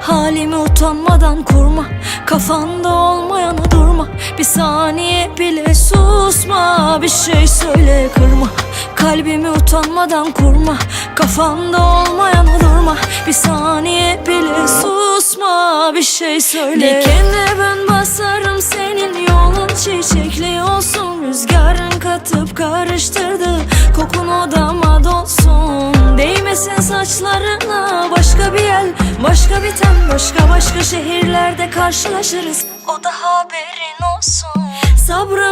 Halimi utanmadan kurma. Kafanda olmayanı durma. Bir saniye bile susma. Bir şey söyle kırma. Kalbimi utanmadan kurma. Kafanda olmayanı durma. Bir saniye bile susma. Bir şey söyle. Ben Değmesin saçlarına Başka bir el, başka bir ten Başka başka şehirlerde karşılaşırız. O da haberin olsun. Sabrımın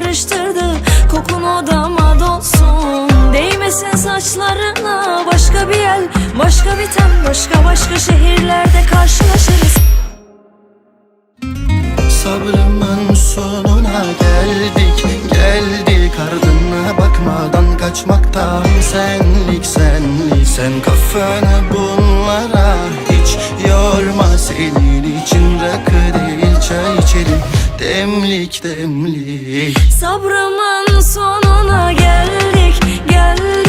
karıştırdı. Kokun odama dolsun. Değmesin saçlarına Başka bir el, başka bir ten Başka başka şehirlerde karşılaşırız. Sabrımın sonuna geldik Geldik. Ardına bakmadan kaçmaktan Senlik senlik. Sen kafanı bunlara Demlik Sabrımın sonuna geldik Geldik